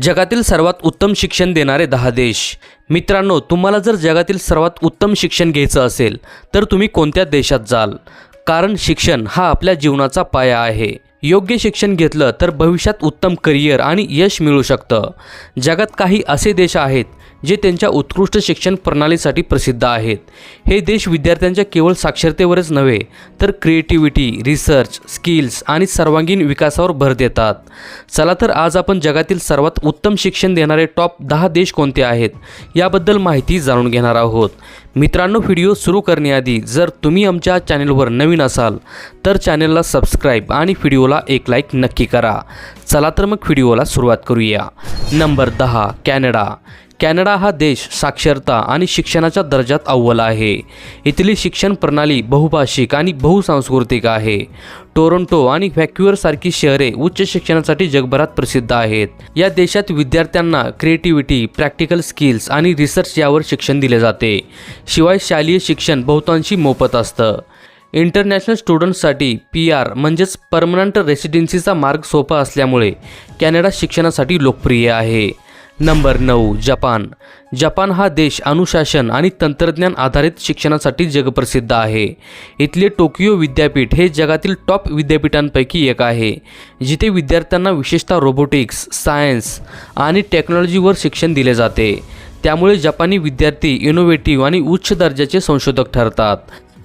जगातील सर्वात उत्तम शिक्षण देणारे दहा देश. मित्रांनो तुम्हाला जर जगातील सर्वात उत्तम शिक्षण घ्यायचं असेल तर तुम्ही कोणत्या देशात जाल? कारण शिक्षण हा आपल्या जीवनाचा पाया आहे. योग्य शिक्षण घेतलं तर भविष्यात उत्तम करिअर आणि यश मिळू शकतं. जगात काही असे देश आहेत जे त्यांच्या उत्कृष्ट शिक्षण प्रणालीसाठी प्रसिद्ध आहेत. हे देश विद्यार्थ्यांच्या केवळ साक्षरतेवरच नव्हे तर क्रिएटिव्हिटी रिसर्च स्किल्स आणि सर्वांगीण विकासावर भर देतात. चला तर आज आपण जगातील सर्वात उत्तम शिक्षण देणारे टॉप दहा देश कोणते आहेत याबद्दल माहिती जाणून घेणार आहोत. मित्रांनो व्हिडिओ सुरू करण्याआधी जर तुम्ही आमच्या चॅनेलवर नवीन असाल तर चॅनेलला सबस्क्राईब आणि व्हिडिओला एक लाईक नक्की करा. चला तर मग व्हिडिओला सुरुवात करूया. नंबर दहा कॅनडा. कॅनडा हा देश साक्षरता आणि शिक्षणाच्या दर्जात अव्वल आहे. इथली शिक्षण प्रणाली बहुभाषिक आणि बहुसांस्कृतिक आहे. टोरंटो आणि व्हॅक्युअरसारखी शहरे उच्च शिक्षणासाठी जगभरात प्रसिद्ध आहेत. या देशात विद्यार्थ्यांना क्रिएटिव्हिटी प्रॅक्टिकल स्किल्स आणि रिसर्च यावर शिक्षण दिले जाते. शिवाय शालेय शिक्षण बहुतांशी मोफत असतं. इंटरनॅशनल स्टुडंट्ससाठी पी आर म्हणजेच परमनंट रेसिडेन्सीचा मार्ग सोपा असल्यामुळे कॅनडा शिक्षणासाठी लोकप्रिय आहे. नंबर नऊ जपान. जपान हा देश अनुशासन आणि तंत्रज्ञान आधारित शिक्षणासाठी जगप्रसिद्ध आहे. इथले टोकियो विद्यापीठ हे जगातील टॉप विद्यापीठांपैकी एक आहे जिथे विद्यार्थ्यांना विशेषतः रोबोटिक्स सायन्स आणि टेक्नॉलॉजीवर शिक्षण दिले जाते. त्यामुळे जपानी विद्यार्थी इनोव्हेटिव्ह आणि उच्च दर्जाचे संशोधक ठरतात.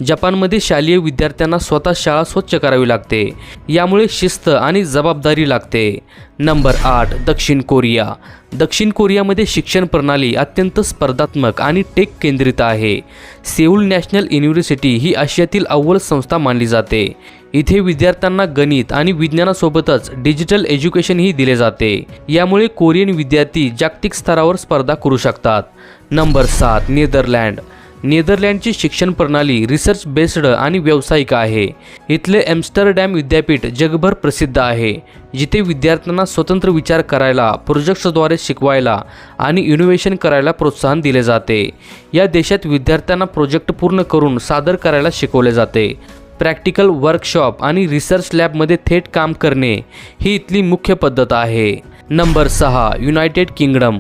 जपानमध्ये शालेय विद्यार्थ्यांना स्वतः शाळा स्वच्छ करावी लागते. यामुळे शिस्त आणि जबाबदारी लागते. नंबर आठ दक्षिण कोरिया. दक्षिण कोरियामध्ये शिक्षण प्रणाली अत्यंत स्पर्धात्मक आणि टेक केंद्रित आहे. सेऊल नॅशनल युनिव्हर्सिटी ही आशियातील अव्वल संस्था मानली जाते. इथे विद्यार्थ्यांना गणित आणि विज्ञानासोबतच डिजिटल एज्युकेशनही दिले जाते. यामुळे कोरियन विद्यार्थी जागतिक स्तरावर स्पर्धा करू शकतात. नंबर सात नेदरलँड. नेदरलँडची शिक्षण प्रणाली रिसर्च बेस्ड आणि व्यावसायिक आहे. इथले एम्स्टरडॅम विद्यापीठ जगभर प्रसिद्ध आहे जिथे विद्यार्थ्यांना स्वतंत्र विचार करायला प्रोजेक्ट्सद्वारे शिकवायला आणि इनोव्हेशन करायला प्रोत्साहन दिले जाते. या देशात विद्यार्थ्यांना प्रोजेक्ट पूर्ण करून सादर करायला शिकवले जाते. प्रॅक्टिकल वर्कशॉप आणि रिसर्च लॅबमध्ये थेट काम करणे ही इथली मुख्य पद्धत आहे. नंबर सहा युनायटेड किंगडम.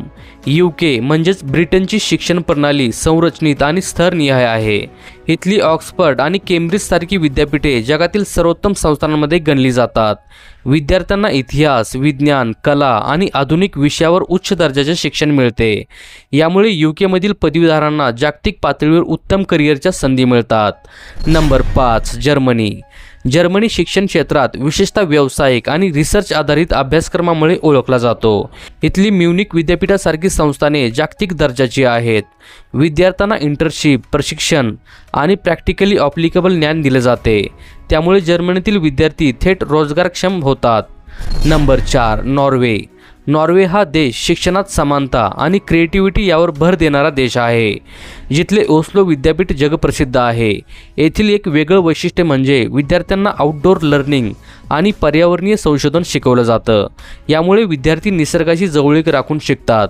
यू के म्हणजेच ब्रिटनची शिक्षण प्रणाली संरचनित आणि स्तरनिहाय आहे. इथली ऑक्सफर्ड आणि केम्ब्रिजसारखी विद्यापीठे जगातील सर्वोत्तम संस्थांमध्ये गणली जातात. विद्यार्थ्यांना इतिहास विज्ञान कला आणि आधुनिक विषयावर उच्च दर्जाचे शिक्षण मिळते. यामुळे यू केमधील पदवीधारांना जागतिक पातळीवर उत्तम करिअरच्या संधी मिळतात. नंबर पाच जर्मनी. जर्मनी शिक्षण क्षेत्रात विशेषतः व्यावसायिक आणि रिसर्च आधारित अभ्यासक्रमामुळे ओळखला जातो. इथली म्युनिक विद्यापीठासारखी संस्थाने जागतिक दर्जाची आहेत. विद्यार्थ्यांना इंटर्नशिप प्रशिक्षण आणि प्रॅक्टिकली ऑप्लिकेबल ज्ञान दिले जाते. त्यामुळे जर्मनीतील विद्यार्थी थेट रोजगारक्षम होतात. नंबर चार नॉर्वे. नॉर्वे हा देश शिक्षणात समानता आणि क्रिएटिव्हिटी यावर भर देणारा देश आहे जिथले ओस्लो विद्यापीठ जगप्रसिद्ध आहे. येथील एक वेगळं वैशिष्ट्य म्हणजे विद्यार्थ्यांना आउटडोर लर्निंग आणि पर्यावरणीय संशोधन शिकवलं जातं. यामुळे विद्यार्थी निसर्गाशी जवळीक राखून शिकतात.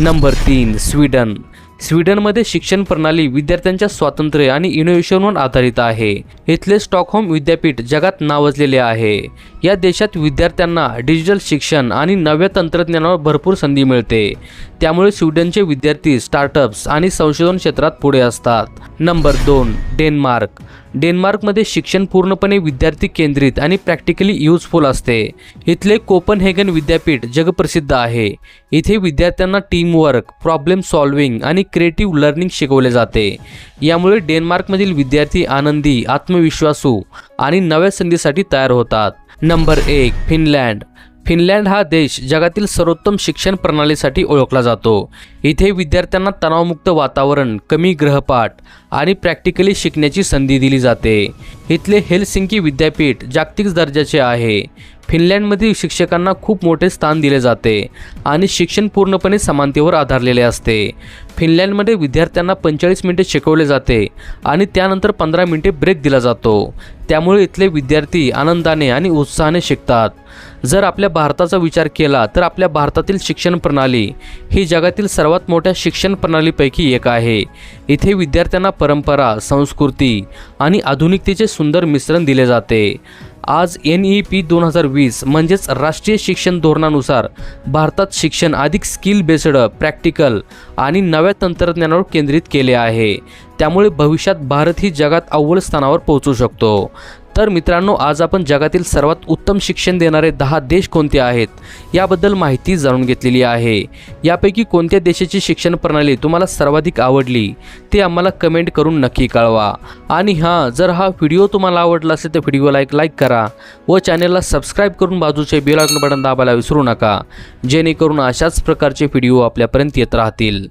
नंबर तीन स्वीडन. स्वीडनमध्ये शिक्षण प्रणाली विद्यार्थ्यांच्या स्वातंत्र्य आणि इनोव्हेशनवर आधारित आहे. इथले स्टॉकहोम विद्यापीठ जगात नावाजलेले आहे. या देशात विद्यार्थ्यांना डिजिटल शिक्षण आणि नव्या तंत्रज्ञानावर भरपूर संधी मिळते. त्यामुळे स्वीडनचे विद्यार्थी स्टार्टअप्स आणि संशोधन क्षेत्रात पुढे असतात. नंबर दोन डेन्मार्क. डेन्मार्कमध्ये शिक्षण पूर्णपणे विद्यार्थी केंद्रित आणि प्रॅक्टिकली युजफुल असते. इथले कोपनहेगन विद्यापीठ जगप्रसिद्ध आहे. इथे विद्यार्थ्यांना टीमवर्क प्रॉब्लेम सॉल्विंग आणि क्रिएटिव्ह लर्निंग शिकवले जाते. यामुळे डेन्मार्कमधील विद्यार्थी आनंदी आत्मविश्वासू आणि नव्या संधीसाठी तयार होतात. नंबर एक फिनलँड. फिनलँड हा देश जगातील सर्वोत्तम शिक्षण प्रणालीसाठी ओळखला जातो. इथे विद्यार्थ्यांना तणावमुक्त वातावरण कमी ग्रहपाठ आणि प्रॅक्टिकली शिकण्याची संधी दिली जाते. इथले हेलसिंकी विद्यापीठ जागतिक दर्जाचे आहे. फिनलँडमधील शिक्षकांना खूप मोठे स्थान दिले जाते आणि शिक्षण पूर्णपणे समानतेवर आधारलेले असते. फिनलँडमध्ये विद्यार्थ्यांना पंचेचाळीस मिनिटे शिकवले जाते आणि त्यानंतर पंधरा मिनिटे ब्रेक दिला जातो. त्यामुळे इथले विद्यार्थी आनंदाने आणि उत्साहाने शिकतात. जर आपल्या भारताचा विचार केला तर आपल्या भारतातील शिक्षण प्रणाली ही जगातील सर्वात मोठ्या शिक्षण प्रणालीपैकी एक आहे. इथे विद्यार्थ्यांना परंपरा संस्कृती आणि आधुनिकतेचे सुंदर मिश्रण दिले जाते. आज एन ई पी दोन हजार वीस म्हणजेच राष्ट्रीय शिक्षण धोरणानुसार भारतात शिक्षण अधिक स्किल बेस्ड प्रॅक्टिकल आणि नव्या तंत्रज्ञानावर केंद्रित केले आहे. त्यामुळे भविष्यात भारत ही जगात अव्वल स्थानावर पोहोचू शकतो. तर मित्रांनो आज आपण जगातील सर्वात उत्तम शिक्षण देणारे दहा देश कोणते आहेत याबद्दल माहिती जाणून घेतलेली आहे. यापैकी कोणत्या देशाची शिक्षण प्रणाली तुम्हाला सर्वाधिक आवडली ते आम्हाला कमेंट करून नक्की कळवा. आणि हां जर हा व्हिडिओ तुम्हाला आवडला असेल तर व्हिडिओला एक लाईक करा व चॅनलला सबस्क्राईब करून बाजूचे बेल आयकॉन बटन दाबायला विसरू नका जेणेकरून अशाच प्रकारचे व्हिडिओ आपल्यापर्यंत येत राहतील.